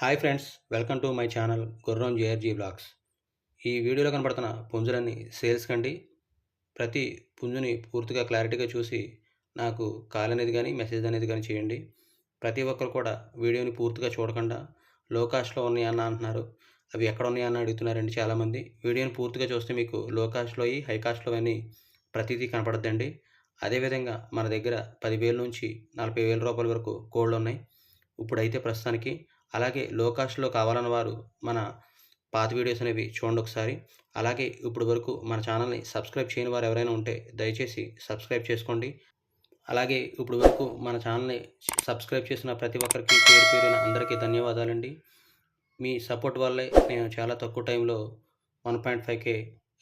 Hi friends welcome to my channel Gurram JRG vlogs. ఈ వీడియోలో కనబడుతున్న పుంజులన్నీ సేల్స్ కండి. ప్రతి పుంజుని పూర్తిగా క్లారిటీగా చూసి నాకు కాల్ అనేది కానీ మెసేజ్ అనేది కానీ చేయండి. ప్రతి ఒక్కరు కూడా వీడియోని పూర్తిగా చూడకుండా లో కాస్ట్లో ఉన్నాయన్న అంటున్నారు. అవి ఎక్కడ ఉన్నాయన్న అడుగుతున్నారండి చాలామంది. వీడియోని పూర్తిగా చూస్తే మీకు లో కాస్ట్లో అయ్యి హై కాస్ట్లో అని ప్రతిదీ కనపడద్దండి. అదేవిధంగా మన దగ్గర పదివేల నుంచి నలభై వేల రూపాయల వరకు కోళ్ళు ఉన్నాయి. ఇప్పుడైతే ప్రస్తుతానికి అలాగే లో కాస్ట్లో కావాలన్న వారు మన పాత వీడియోస్ అనేవి చూడండి ఒకసారి. అలాగే ఇప్పుడు వరకు మన ఛానల్ని సబ్స్క్రైబ్ చేయని వారు ఎవరైనా ఉంటే దయచేసి సబ్స్క్రైబ్ చేసుకోండి. అలాగే ఇప్పుడు వరకు మన ఛానల్ని సబ్స్క్రైబ్ చేసిన ప్రతి ఒక్కరికి పేరు పేరున అందరికీ ధన్యవాదాలండి. మీ సపోర్ట్ వల్లే నేను చాలా తక్కువ టైంలో one point five K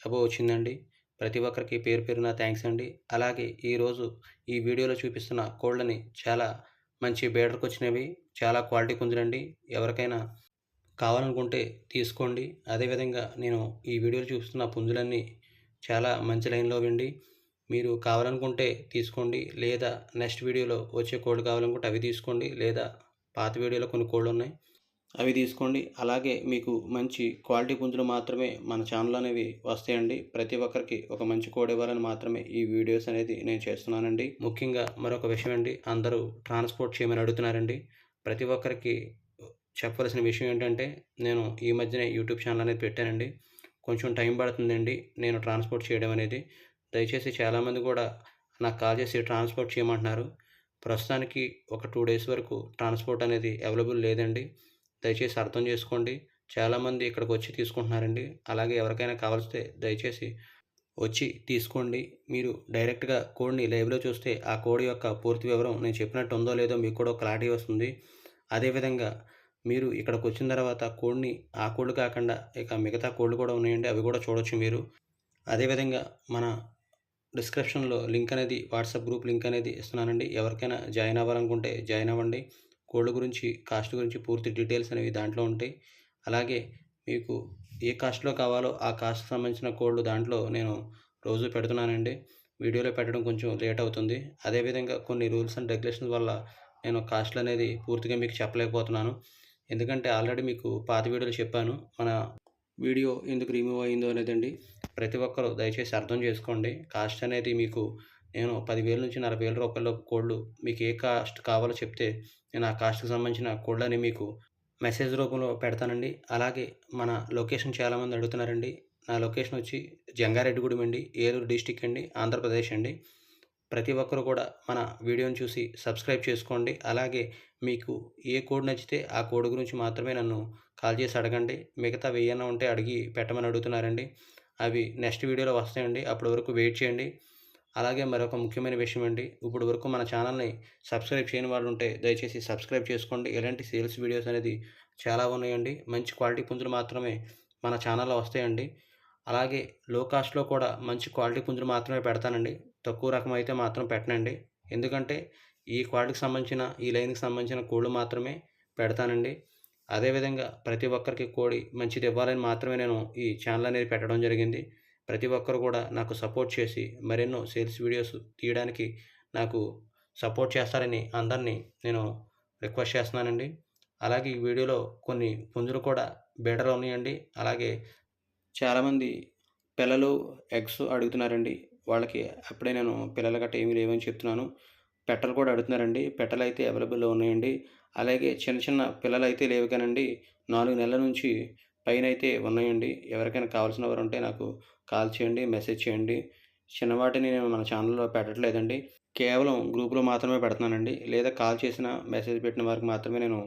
above వచ్చిందండి. ప్రతి ఒక్కరికి పేరు పేరున థ్యాంక్స్ అండి. అలాగే ఈరోజు ఈ వీడియోలో చూపిస్తున్న కోళ్ళని చాలా మంచి బేడర్కి వచ్చినవి చాలా క్వాలిటీ కుంజరండి ఎవరికైనా కావాలనుకుంటే తీసుకోండి. అదేవిధంగా నేను ఈ వీడియోలు చూపిస్తున్న పుంజులన్నీ చాలా మంచి లైన్లో వెండి మీరు కావాలనుకుంటే తీసుకోండి. లేదా నెక్స్ట్ వీడియోలో వచ్చే కోళ్ళు కావాలనుకుంటే అవి తీసుకోండి. లేదా పాత వీడియోలో కొన్ని కోళ్ళు ఉన్నాయి అవి తీసుకోండి. అలాగే మీకు మంచి క్వాలిటీ పుంజులు మాత్రమే మన ఛానల్ అనేవి వస్తాయండి. ప్రతి ఒక్కరికి ఒక మంచి కోడ్ ఇవ్వాలని మాత్రమే ఈ వీడియోస్ అనేది నేను చేస్తున్నానండి. ముఖ్యంగా మరొక విషయం అండి. అందరూ ట్రాన్స్పోర్ట్ చేయమని అడుగుతున్నారండి. ప్రతి ఒక్కరికి చెప్పవలసిన విషయం ఏంటంటే నేను ఈ మధ్యనే యూట్యూబ్ ఛానల్ అనేది పెట్టానండి. కొంచెం టైం పడుతుందండి నేను ట్రాన్స్పోర్ట్ చేయడం అనేది. దయచేసి చాలామంది కూడా నాకు కాల్ చేసి ట్రాన్స్పోర్ట్ చేయమంటున్నారు. ప్రస్తుతానికి ఒక టూ డేస్ వరకు ట్రాన్స్పోర్ట్ అనేది అవైలబుల్ లేదండి. దయచేసి అర్థం చేసుకోండి. చాలామంది ఇక్కడికి వచ్చి తీసుకుంటున్నారండి. అలాగే ఎవరికైనా కావాల్సితే దయచేసి వచ్చి తీసుకోండి. మీరు డైరెక్ట్గా కోడ్ని లైవ్లో చూస్తే ఆ కోడ్ యొక్క పూర్తి వివరం నేను చెప్పినట్టు ఉందో లేదో మీకు కూడా క్లారిటీ వస్తుంది. అదేవిధంగా మీరు ఇక్కడికి వచ్చిన తర్వాత కోడ్ని ఆ కోళ్ళు కాకుండా ఇక మిగతా కోళ్ళు కూడా ఉన్నాయండి. అవి కూడా చూడొచ్చు మీరు. అదేవిధంగా మన డిస్క్రిప్షన్లో లింక్ అనేది వాట్సాప్ గ్రూప్ లింక్ అనేది ఇస్తున్నానండి. ఎవరికైనా జాయిన్ అవ్వాలనుకుంటే జాయిన్ అవ్వండి. గోల్డ్ గురించి కాస్ట్ గురించి పూర్తి డీటెయిల్స్ అనేవి దాంట్లో ఉంటాయి. అలాగే మీకు ఏ కాస్ట్లో కావాలో ఆ కాస్ట్ సంబంధించిన కోడ్లు దాంట్లో నేను రోజు పెడుతున్నానండి. వీడియోలో పెట్టడం కొంచెం లేట్ అవుతుంది. అదేవిధంగా కొన్ని రూల్స్ అండ్ రెగ్యులేషన్స్ వల్ల నేను కాస్ట్లు అనేది పూర్తిగా మీకు చెప్పలేకపోతున్నాను. ఎందుకంటే ఆల్రెడీ మీకు పాత వీడియోలు చెప్పాను. మన వీడియో ఎందుకు రిమూవ్ అయిందో అనేదండి ప్రతి ఒక్కరూ దయచేసి అర్థం చేసుకోండి. కాస్ట్ అనేది మీకు నేను పదివేల నుంచి నలభై వేల రూపాయల కోళ్ళు మీకు ఏ కాస్ట్ కావాలో చెప్తే నేను ఆ కాస్ట్కి సంబంధించిన కోళ్ళని మీకు మెసేజ్ రూపంలో పెడతానండి. అలాగే మన లొకేషన్ చాలామంది అడుగుతున్నారండి. నా లొకేషన్ వచ్చి జంగారెడ్డిగూడెం అండి ఏలూరు డిస్టిక్ అండి ఆంధ్రప్రదేశ్ అండి. ప్రతి ఒక్కరు కూడా మన వీడియోని చూసి సబ్స్క్రైబ్ చేసుకోండి. అలాగే మీకు ఏ కోడ్ నచ్చితే ఆ కోడ్ గురించి మాత్రమే నన్ను కాల్ చేసి అడగండి. మిగతా వెయ్యన్న ఉంటే అడిగి పెట్టమని అడుగుతున్నారండి. అవి నెక్స్ట్ వీడియోలో వస్తాయండి. అప్పటి వరకు వెయిట్ చేయండి. అలాగే మరొక ముఖ్యమైన విషయం అండి. ఇప్పుడు వరకు మన ఛానల్ని సబ్స్క్రైబ్ చేయని వాళ్ళు ఉంటే దయచేసి సబ్స్క్రైబ్ చేసుకోండి. ఇలాంటి సేల్స్ వీడియోస్ అనేది చాలా ఉన్నాయండి. మంచి క్వాలిటీ పుంజులు మాత్రమే మన ఛానల్లో వస్తాయండి. అలాగే లో కాస్ట్లో కూడా మంచి క్వాలిటీ పుంజులు మాత్రమే పెడతానండి. తక్కువ రకం అయితే మాత్రం పెట్టనండి. ఎందుకంటే ఈ క్వాలిటీకి సంబంధించిన ఈ లైన్కి సంబంధించిన కోళ్ళు మాత్రమే పెడతానండి. అదేవిధంగా ప్రతి ఒక్కరికి కోడి మంచిది ఇవ్వాలని మాత్రమే నేను ఈ ఛానల్ అనేది పెట్టడం జరిగింది. ప్రతి ఒక్కరు కూడా నాకు సపోర్ట్ చేసి మరెన్నో సేల్స్ వీడియోస్ తీయడానికి నాకు సపోర్ట్ చేస్తారని అందరినీ నేను రిక్వెస్ట్ చేస్తున్నానండి. అలాగే ఈ వీడియోలో కొన్ని పుంజులు కూడా బెటర్ ఉన్నాయండి. అలాగే చాలామంది పిల్లలు ఎగ్స్ అడుగుతున్నారండి. వాళ్ళకి అప్పుడే నేను పిల్లల గట్ట ఏమీ లేవని చెప్తున్నాను. పెట్టలు కూడా అడుగుతున్నారండి. పెట్టలు అయితే అవైలబుల్లో ఉన్నాయండి. అలాగే చిన్న చిన్న పిల్లలు అయితే లేవు కానండి. నాలుగు నెలల నుంచి పైన అయితే ఉన్నాయండి. ఎవరికైనా కావాల్సిన వారు ఉంటే నాకు కాల్ చేయండి మెసేజ్ చేయండి. చిన్నవాటిని నేను మన ఛానల్లో పెట్టట్లేదండి. కేవలం గ్రూప్లో మాత్రమే పెడుతున్నానండి. లేదా కాల్ చేసిన మెసేజ్ పెట్టిన వారికి మాత్రమే నేను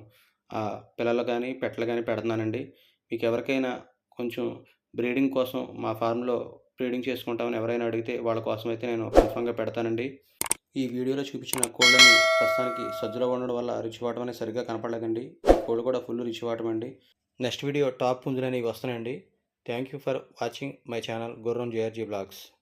ఆ పిల్లలు కానీ పెట్టలు కానీ పెడుతున్నానండి. మీకు ఎవరికైనా కొంచెం బ్రీడింగ్ కోసం మా ఫార్మ్లో బ్రీడింగ్ చేసుకుంటామని ఎవరైనా అడిగితే వాళ్ళ కోసం అయితే నేను కన్ఫామ్గా పెడతానండి. ఈ వీడియోలో చూపించిన కోళ్ళని ప్రస్తుతానికి సజ్జలో ఉండడం వల్ల రిచ్ వాటం అనేది సరిగ్గా కనపడలేదండి. కోళ్ళు కూడా ఫుల్ రిచ్ వాటం అండి. నెక్స్ట్ వీడియో టాప్ పుంజులు అనేవి వస్తున్నాయండి. Thank you for watching my channel Gurun JRG Blogs.